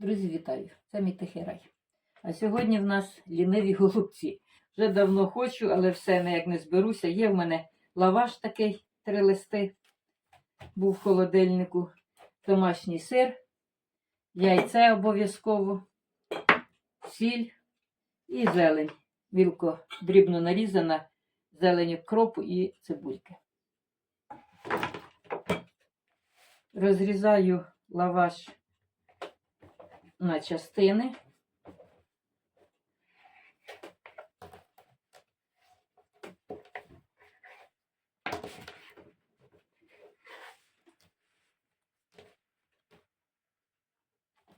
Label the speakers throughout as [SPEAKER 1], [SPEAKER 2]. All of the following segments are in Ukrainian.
[SPEAKER 1] Друзі, вітаю! Це мій тихий рай. А сьогодні в нас ліниві голубці. Вже давно хочу, але все ніяк не зберуся. Є в мене лаваш такий, три листи. Був в холодильнику, домашній сир, яйце обов'язково, сіль і зелень. Мілко дрібно нарізана, зелень кропу і цибульки. Розрізаю лаваш на частини.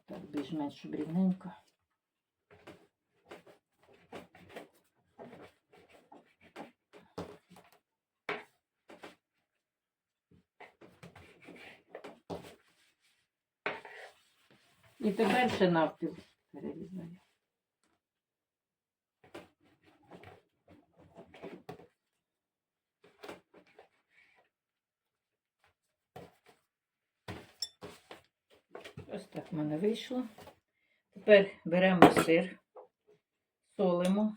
[SPEAKER 1] Так, більш-менш рівненько. І тепер ще навпіл перерізаю. Ось так в мене вийшло. Тепер беремо сир, солимо.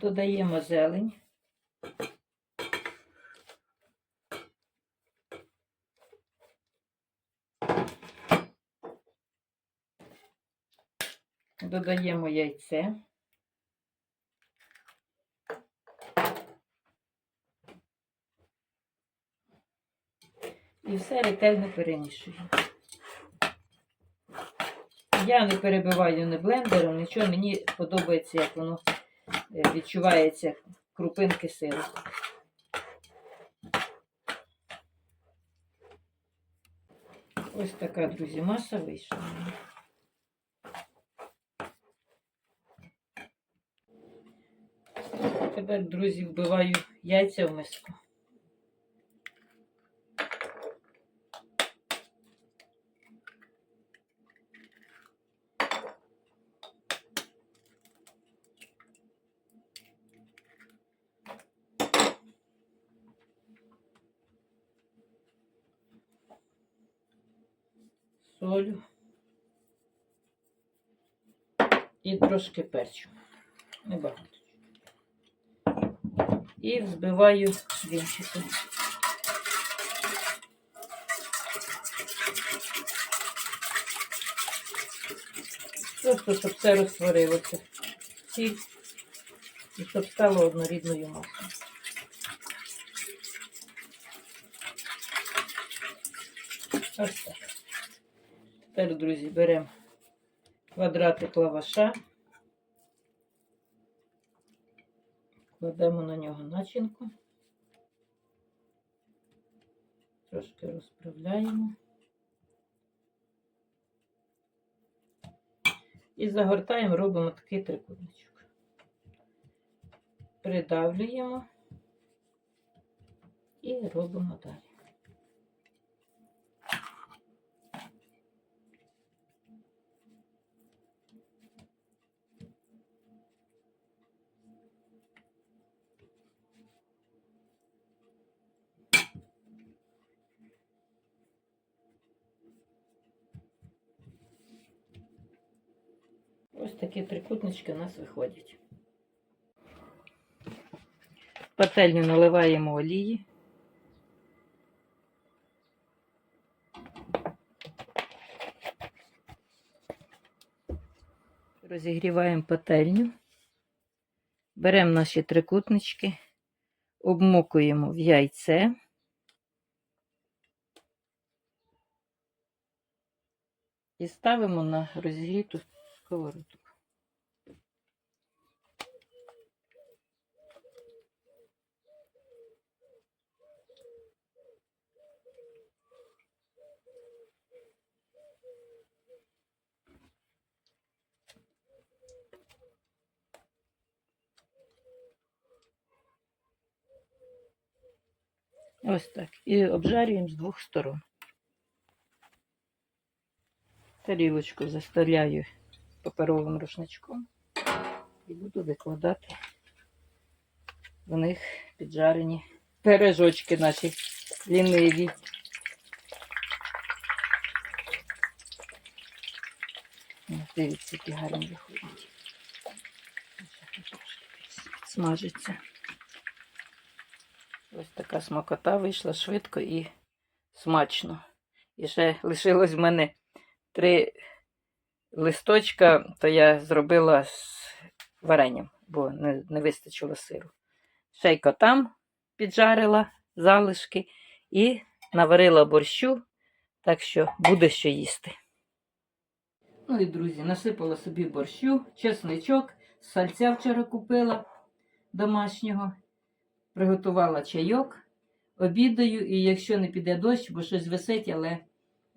[SPEAKER 1] Додаємо зелень. Додаємо яйце. І все ретельно перемішуємо. Я не перебиваю не блендером, нічого, мені подобається, як воно е, відчувається крупинки сиру. Ось така, друзі, маса вийшла. в мене. Тепер, друзі, вбиваю яйця в миску. Солю і трошки перчу. Небагато. І взбиваю вінчиком. Просто, щоб все розтворилося. Сіль. І щоб стало однорідною масою. Ось так. Тепер, друзі, беремо квадратик лаваша. Кладемо на нього начинку. Трошки розправляємо. І загортаємо, робимо такий трикутничок. Придавлюємо і робимо далі. Ось такі трикутнички у нас виходять. Пательню наливаємо олії. Розігріваємо пательню. Беремо наші трикутнички, обмокуємо в яйце. І ставимо на розігріту сковородку. Ось так. І обжарюємо з двох сторон. Тарілочку заставляю паперовим рушничком і буду викладати в них піджарені пиріжочки наші ліниві. Дивіться, які гарні виходять. Смажиться. Ось така смакота вийшла швидко і смачно. І ще лишилось в мене три листочка, то я зробила з варенням, бо не, не вистачило сиру. Ще й котам піджарила залишки і наварила борщу, так що буде що їсти. Ну і друзі, насипала собі борщу, чесничок, сальця вчора купила домашнього, приготувала чайок, обідаю, і якщо не піде дощ, бо щось висить, але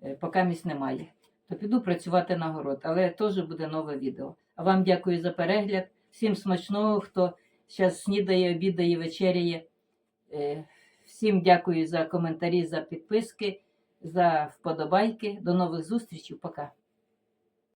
[SPEAKER 1] е, поки місць немає, то піду працювати на город. Але теж буде нове відео. А вам дякую за перегляд. Всім смачного, хто зараз снідає, обідає, вечеряє. Е, Всім дякую за коментарі, за підписки, за вподобайки. До нових зустрічей. Пока.